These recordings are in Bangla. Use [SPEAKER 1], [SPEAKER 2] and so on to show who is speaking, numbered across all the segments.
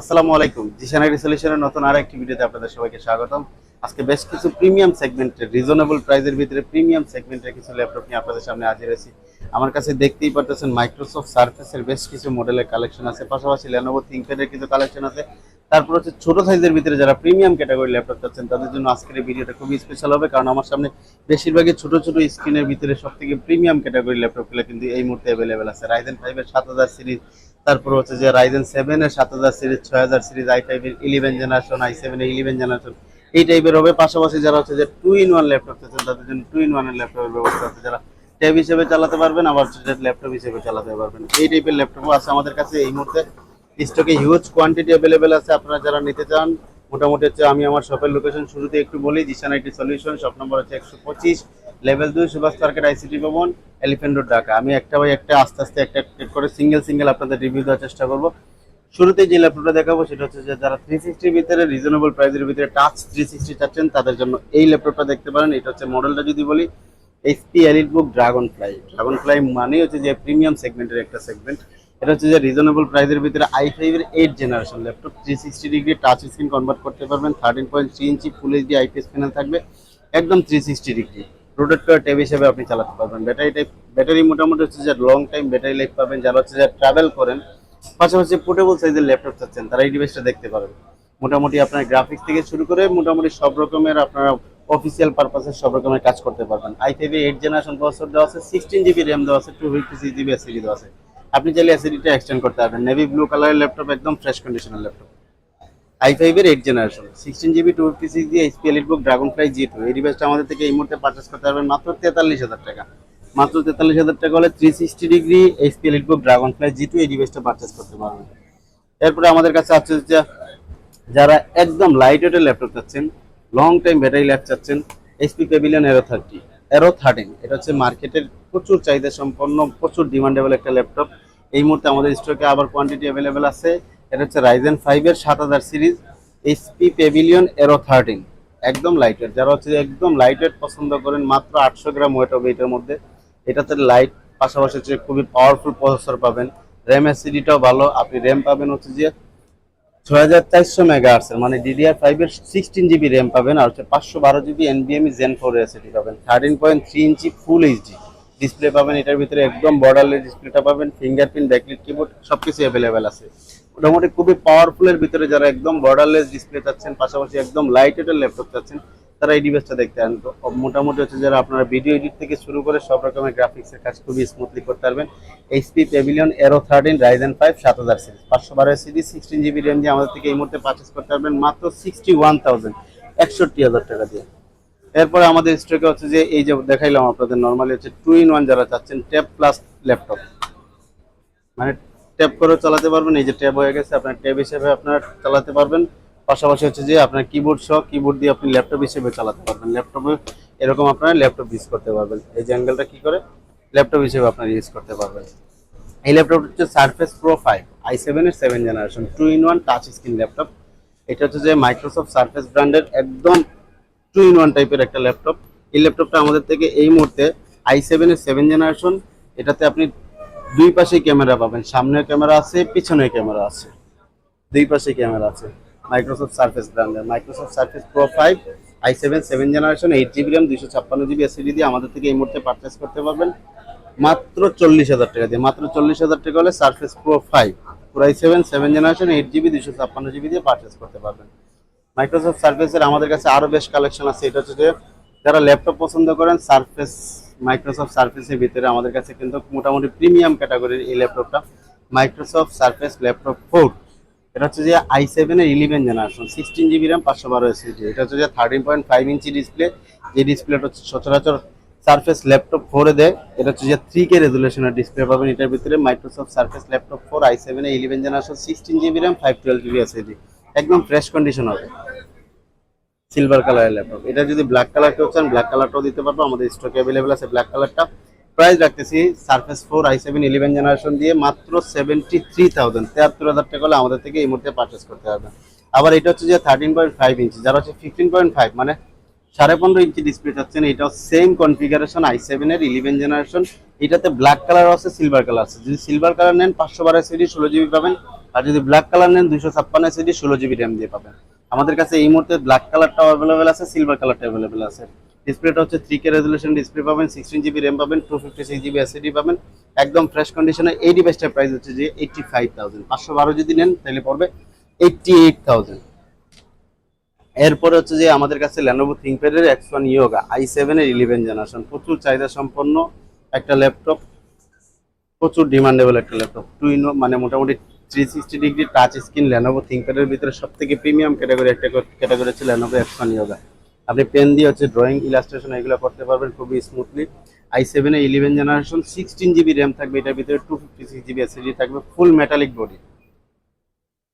[SPEAKER 1] আসসালামু আলাইকুম। জিশানারি সলিউশনের নতুন আর একটি ভিডিওতে আপনাদের সবাইকে স্বাগতম। আজকে বেশ কিছু প্রিমিয়াম সেগমেন্টের রিজনেবল প্রাইসের ভিতরে প্রিমিয়াম সেগমেন্টের কিছু ল্যাপটপ নিয়ে আপনাদের সামনে হাজির হয়েছি আমার কাছে দেখতেই পারতেছেন মাইক্রোসফট সার্ফেসের বেশ কিছু মডেলের কালেকশন আছে, পাশাপাশি লেনোভো থিংকপ্যাডের কিছু কালেকশন আছে। তারপর হচ্ছে ছোট সাইজের ভিতরে যারা প্রিমিয়াম ক্যাটাগরি ল্যাপটপ চাচ্ছেন, তাদের জন্য আজকের এই ভিডিওটা খুবই স্পেশাল হবে, কারণ আমার সামনে বেশিরভাগই ছোট ছোট স্ক্রিনের ভিতরে সব থেকে প্রিমিয়াম ক্যাটাগরি ল্যাপটপগুলো কিন্তু এই মুহূর্তে অ্যাভেলেবেল আছে। রাইজেন ফাইভের সাত হাজার সিরিজ তারপর হচ্ছে যে রাইজেন সেভেন এর সাত হাজার সিরিজ ছয় হাজার সিরিজ আই ফাইভ এর ইলেভেন জেনারেশন আই সেভেন এর ইলেভেন জেনারেশন এই টাইপের হবে। পাশাপাশি যারা হচ্ছে যে টু ইন ওয়ান ল্যাপটপ চাচ্ছেন, তাদের জন্য টু ইন ওয়ানের ল্যাপটপের ব্যবস্থা আছে। যারা ট্যাব হিসেবে চালাতে পারবেন, আবার ল্যাপটপ হিসেবে চালাতে পারবেন। এই টাইপের ল্যাপটপও আছে আমাদের কাছে এই মুহূর্তে। স্টকে হিউজ কোয়ান্টিটি অ্যাভেলেবেল আছে। আপনারা যারা নিতে চান, মোটামুটি হচ্ছে আমি আমার শপের লোকেশন শুরুতে একটু বলি Zishan IT solution shop number হচ্ছে একশো পঁচিশ। লেভেল দুই সুভাষ মার্কেট আইসিটি ভবন এলিফেন্ট রোড ঢাকা। আমি একটা বাই একটা আস্তে আস্তে একটা করে সিঙ্গেল সিঙ্গেল আপনাদের রিভিউ দেওয়ার চেষ্টা করব। শুরুতে যে ল্যাপটপটা দেখাবো সেটা হচ্ছে যে যারা থ্রি সিক্সটির ভিতরে রিজনেবল প্রাইসের ভিতরে টাচ থ্রি সিক্সটি চাচ্ছেন, তাদের জন্য এই ল্যাপটপটা দেখতে পারেন। এটা হচ্ছে মডেলটা যদি বলি HP EliteBook Dragonfly Dragonfly মানেই হচ্ছে যে প্রিমিয়াম সেগমেন্টের একটা সেগমেন্ট এটা হচ্ছে যে রিজনেবল প্রাইসের ভিতরে আই ফাইভের eight generation laptop three sixty degree touch screen convert করতে পারবেন। Thirteen point three inch full HD IPS panel থাকবে। একদম থ্রি সিক্সটি ডিগ্রি রোটেট করে ট্যাব হিসেবে আপনি চালাতে পারবেন। ব্যাটারি টাইপ ব্যাটারি মোটামুটি হচ্ছে যে লং টাইম ব্যাটারি লাইফ পাবেন। যারা হচ্ছে যে ট্রাভেল করেন, পাশাপাশি পোর্টেবল সাইজের ল্যাপটপ চাচ্ছেন, তারা এই ডিভাইসটা দেখতে পারেন মোটামুটি আপনার গ্রাফিক্স থেকে শুরু করে মোটামুটি সব রকমের আপনারা অফিসিয়াল পারপাসে সব রকমের কাজ করতে পারবেন। আই ফাইভে এইট জেনারেশন প্রসেসর দেওয়া আছে সিক্সটিন জিবি র্যাম দেওয়া আছে two fifty six GB SSD দেওয়া আছে। আপনি চাইলে এসিডিটা এক্সটেন্ড করতে পারবেন। নেভি ব্লু কালারের ল্যাপটপ একদম ফ্রেশ কন্ডিশনের ল্যাপটপ আই ফাইভের eight generation sixteen GB two fifty six দিয়ে HP EliteBook Dragonfly G two এই ডিভাইসটা আমাদের থেকে এই মুহূর্তে পারচেস করতে পারবেন মাত্র তেতাল্লিশ হাজার টাকা। মাত্র তেতাল্লিশ হাজার টাকা হলে three sixty degree HP EliteBook Dragonfly G two এই ডিভাইসটা পারচেস করতে পারবেন। এরপরে আমাদের কাছে আছে যে যারা একদম লাইট ওয়েটের ল্যাপটপ চাচ্ছেন লং টাইম ব্যাটারি লাইফ চাচ্ছেন HP Pavilion Aero thirty Aero thirteen এটা হচ্ছে মার্কেটের প্রচুর চাহিদা সম্পন্ন, প্রচুর ডিমান্ডেবল একটা ল্যাপটপ এই মুহূর্তে আমাদের স্টকে আবার কোয়ান্টিটি অ্যাভেলেবেল আছে। এটা হচ্ছে রাইজেন ফাইভের সাত হাজার series HP Pavilion Aero thirteen একদম লাইট ওয়েট যারা হচ্ছে একদম লাইট ওয়েট পছন্দ করেন, মাত্র আটশো গ্রাম ওয়েট হবে এটার মধ্যে। এটাতে লাইট পাশাপাশি হচ্ছে খুবই পাওয়ারফুল প্রসেসর পাবেন। র্যাম এসিডিটাও ভালো। আপনি র্যাম পাবেন হচ্ছে যে ছয় হাজার চারশো মেগা আর্টসের মানে ডিডিআর ফাইভের সিক্সটিন জিবি র্যাম পাবেন আর হচ্ছে পাঁচশো বারো জিবি এনবিএমই জেন ফোর এসিডি পাবেন। Thirteen point three inch full HD display পাবেন। এটার ভিতরে একদম বর্ডারলেস ডিসপ্লেটা পাবেন। ফিঙ্গারপ্রিন্ট ব্যাকলিট কিবোর্ড সব কিছু অ্যাভেলেবেল আছে। মোটামুটি খুবই পাওয়ারফুলের ভিতরে যারা একদম বর্ডারলেস ডিসপ্লে চাচ্ছেন, পাশাপাশি একদম লাইট ল্যাপটপ চাচ্ছেন, তারা এই ডিভাইসটা দেখতে তো মোটামুটি হচ্ছে যারা আপনারা ভিডিও এডিট থেকে শুরু করে সব রকমের গ্রাফিক্সের কাজ খুবই স্মুথলি করতে পারবেন। HP Pavilion Aero thirteen Ryzen five সাত হাজার সিরিজ পাঁচশো বারো সিডি সিক্সটিন জিবি র্যাম দিয়ে আমাদের থেকে এই মুহূর্তে পারচেস করতে পারবেন মাত্র সিক্সটি ওয়ান থাউজেন্ড একষট্টি হাজার টাকা দিয়ে। এরপরে আমাদের স্টকে হচ্ছে যে এই যে দেখাইলাম আপনাদের নর্মালি হচ্ছে টু ইন ওয়ান যারা চাচ্ছেন ট্যাব প্লাস ল্যাপটপ মানে ট্যাব করে চালাতে পারবেন। এই যে ট্যাব হয়ে গেছে, আপনার ট্যাব হিসেবে আপনার চালাতে পারবেন। পাশাপাশি হচ্ছে যে আপনার কিবোর্ড সহ কিবোর্ড দিয়ে আপনি ল্যাপটপ হিসেবে চালাতে পারবেন। ল্যাপটপে এরকম আপনারা ল্যাপটপ ইউজ করতে পারবেন। এই যে অ্যাঙ্গেলটা কি করে? ল্যাপটপ হিসেবে আপনারা ইউজ করতে পারবেন। এই ল্যাপটপ হচ্ছে Surface Pro five I seven এর seven generation two in one touch screen laptop এটা হচ্ছে যে মাইক্রোসফট সারফেস ব্র্যান্ডের একদম টু ইন ওয়ান টাইপের একটা ল্যাপটপ এই ল্যাপটপটা আমাদের থেকে এই মুহূর্তে আই সেভেন এর সেভেন জেনারেশন এটাতে আপনি দুই পাশেই ক্যামেরা পাবেন সামনের ক্যামেরা আছে পিছনের ক্যামেরা আছে। দুই পাশে ক্যামেরা আছে মাইক্রোসফট সার্ফেস ব্র্যান্ডের Microsoft Surface Pro five I seven seven generation eight GB RAM দুইশো ছাপ্পান্ন জিবি এসিডি দিয়ে আমাদের থেকে এই মুহূর্তে পারচেস করতে পারবেন। মাত্র চল্লিশ হাজার টাকা দিয়ে, মাত্র চল্লিশ হাজার টাকা হলে Surface Pro five Pro I seven seven generation eight GB দুইশো ছাপ্পান্ন জিবি দিয়ে পারচেস করতে পারবেন। মাইক্রোসফট সার্ফেসের আমাদের কাছে আরও বেশ কালেকশন আছে, এটা হচ্ছে যে যারা ল্যাপটপ পছন্দ করেন সার্ফেস মাইক্রোসফট সার্ফেসের ভিতরে আমাদের কাছে কিন্তু মোটামুটি প্রিমিয়াম ক্যাটাগরির এই ল্যাপটপটা মাইক্রোসফট সার্ফেস ল্যাপটপ ফোর এটা হচ্ছে যে আই সেভেন এর eleven generation sixteen GB RAM পাঁচশো বারো এসএসডি এটা হচ্ছে যে thirteen point five inch display যে ডিসপ্লেটা হচ্ছে সচরাচর সার্ফেস ল্যাপটপ ফোরে দেয়, এটা হচ্ছে যে থ্রি কে রেজুলেশনের ডিসপ্লে পাবেন এটার ভিতরে Microsoft Surface laptop four I seven eleven generation sixteen GB RAM five twelve GB SSD একদম ফ্রেশ কন্ডিশন হবে। সিলভার কালারের ল্যাপটপ এটা যদি ব্ল্যাক কালার কেউ চান ব্ল্যাক কালারটাও দিতে পারব। আমাদের স্টকে অ্যাভেলেবেল আছে ব্ল্যাক কালারটা প্রাইস রাখতেছি Surface four I seven eleven generation দিয়ে মাত্র সেভেন্টি থ্রি থাউজেন্ড তেহাত্তর হাজার টাকা হলে আমাদের থেকে এই মুহূর্তে পারচেস করতে পারবেন আবার এটা হচ্ছে যে থার্টিন পয়েন্ট ফাইভ ইঞ্চি যারা হচ্ছে ফিফটিন পয়েন্ট ফাইভ মানে সাড়ে পনেরো ইঞ্চি ডিসপ্লে চাচ্ছেন, এটাও সেম কনফিগারেশন আই সেভেনের ইলেভেন জেনারেশন এটাতে ব্ল্যাক কালার আছে সিলভার কালার আছে। যদি সিলভার কালার নেন, পাঁচশো বারো সিডি ষোলো জিবি পাবেন। আর যদি ব্ল্যাক কালার নেন, দুইশো ছাপ্পান্ন সিডি ষোলো জিবি র্যাম দিয়ে পাবেন। আমাদের কাছে এই মুহূর্তে ব্ল্যাক কালারটাও অ্যাভেলেবেল আছে সিলভার কালারটা অ্যাভেলেবেল আছে। ডিসপ্লেটা হচ্ছে থ্রি কে রেজলিউশন ডিসপ্লে পাবেন সিক্সটিন জিবি র্যাম পাবেন two fifty six GB SSD পাবেন, একদম ফ্রেশ কন্ডিশনে এই ডিভাইসটার প্রাইস হচ্ছে যে এইটটি ফাইভ থাউজেন্ড পাঁচশো বারো যদি নেন, তাহলে পড়বে এইটটি এইট থাউজেন্ড এরপরে হচ্ছে যে আমাদের কাছে ল্যানোভো থিঙ্কপ্যাডের এক্স ওয়ান ইয়োগা আই সেভেনের ইলেভেন জেনারেশন প্রচুর চাহিদা সম্পন্ন একটা ল্যাপটপ প্রচুর ডিমান্ডেবল একটা ল্যাপটপ টু ইন মানে মোটামুটি three sixty degree touch screen Lenovo থিঙ্কপ্যাডের ভিতরে সব থেকে প্রিমিয়াম ক্যাটাগরি একটা ক্যাটাগরি হচ্ছে এক্স ওয়ান ইয়োগা আপনি পেন দিয়ে হচ্ছে ড্রয়িং ইলাস্ট্রেশন এগুলো করতে পারবেন খুবই স্মুথলি আই সেভেনের eleven generation sixteen GB RAM থাকবে, এটার ভিতরে two fifty six GB SSD থাকবে full metallic body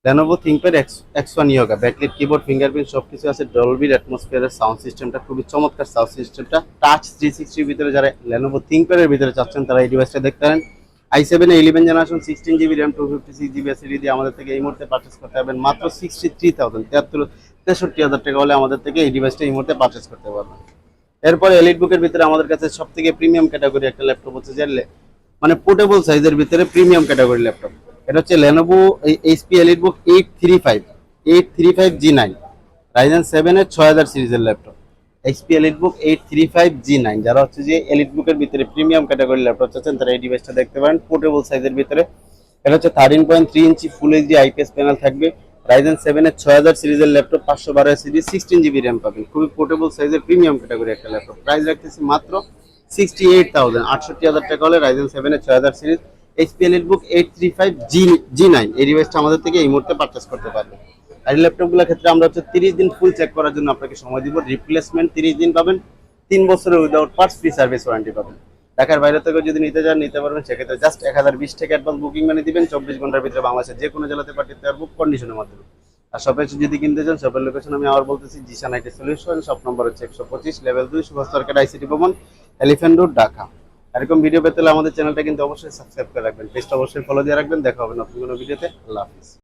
[SPEAKER 1] Lenovo ThinkPad X- X1 Yoga backlit keyboard fingerprint সবকিছু আছে ডলবির অ্যাটমসফিয়ারের সাউন্ড সিস্টেমটা খুবই চমৎকার সাউন্ড সিস্টেমটা টাচ থ্রি সিক্সটির ভিতরে যারা Lenovo ThinkPad ভিতরে চাচ্ছেন, তারা এই ডিভাইসটা দেখতে পারেন। I seven eleven generation sixteen GB RAM two fifty six GB SSD দিয়ে আমাদের থেকে এই মুহূর্তে পারচেস করতে পারবেন। মাত্র সিক্সটি থ্রি থাউজেন্ড তিয়াত্তর, তেষট্টি হাজার টাকা হলে আমাদের থেকে এই ডিভাইসটা এই মুহূর্তে পারচেস করতে পারবেন। এরপরে এলিট বুকের ভিতরে আমাদের কাছে সব থেকে প্রিমিয়াম ক্যাটাগরি একটা ল্যাপটপ হচ্ছে জানলে মানে পোর্টেবল সাইজের ভিতরে প্রিমিয়াম ক্যাটাগরি ল্যাপটপ এটা হচ্ছে Lenovo HP EliteBook eight three five eight three five G nine Ryzen সেভেনের ছয় হাজার সিরিজের laptop HP EliteBook eight three five G nine যারা হচ্ছে যে এলিট বুকের ভিতরে প্রিমিয়াম ক্যাটাগরি ল্যাপটপ চাচ্ছেন, তারা এই ডিভাইসটা দেখতে পারেন পোর্টেবল সাইজের ভিতরে। এটা হচ্ছে thirteen point three inch full HD IPS panel থাকবে। রাইজেন সেভেনের ছয় হাজার সিরিজের ল্যাপটপ পাঁচশো বারো এসিডি সিক্সটিন জিবি র্যাম পাবেন। খুবই পোর্টেবল সাইজের প্রিমিয়াম ক্যাটাগরি একটা ল্যাপটপ প্রাইস রাখতেছি মাত্র সিক্সটি এইট থাউজেন্ড আটষট্টি হাজার টাকা হলে রাইজেন সেভেনের ছয় হাজার series HP EliteBook eight three five G G nine এই ডিভাইসটা আমাদের থেকে এই মুহূর্তে পারচেস করতে পারবেন আর ল্যাপটপগুলোর ক্ষেত্রে আমরা হচ্ছে তিরিশ দিন ফুল চেক করার জন্য আপনাকে সময় দিব। রিপ্লেসমেন্ট তিরিশ দিন পাবেন, তিন বছরের without parts free service warranty পাবেন। ঢাকার বাইরে থেকে যদি নিতে চান নিতে পারবেন, সেক্ষেত্রে জাস্ট এক হাজার বিশ টাকা অ্যাডভান্স বুকিং মানে দিবেন, চব্বিশ ঘণ্টার ভিতরে বাংলাদেশের যে কোনো জেলাতে পাঠিয়ে দেওয়ার বুক কন্ডিশনের মাধ্যমে। আর শপে যদি কিনতে চান শপের লোকেশন আমি আবার বলতেছি Zishan IT solution shop number হচ্ছে একশো পঁচিশ লেভেল দুই সুভাষ সরকার আইসিটি ভবন এলিফেন্ট রোড ঢাকা। এরকম ভিডিও পেতে আমাদের চ্যানেলটা কিন্তু অবশ্যই সাবস্ক্রাইব করে রাখবেন পেজটা অবশ্যই ফলো দিয়ে রাখবেন। দেখা হবে নতুন কোনো ভিডিওতে আল্লাহ হাফিজ।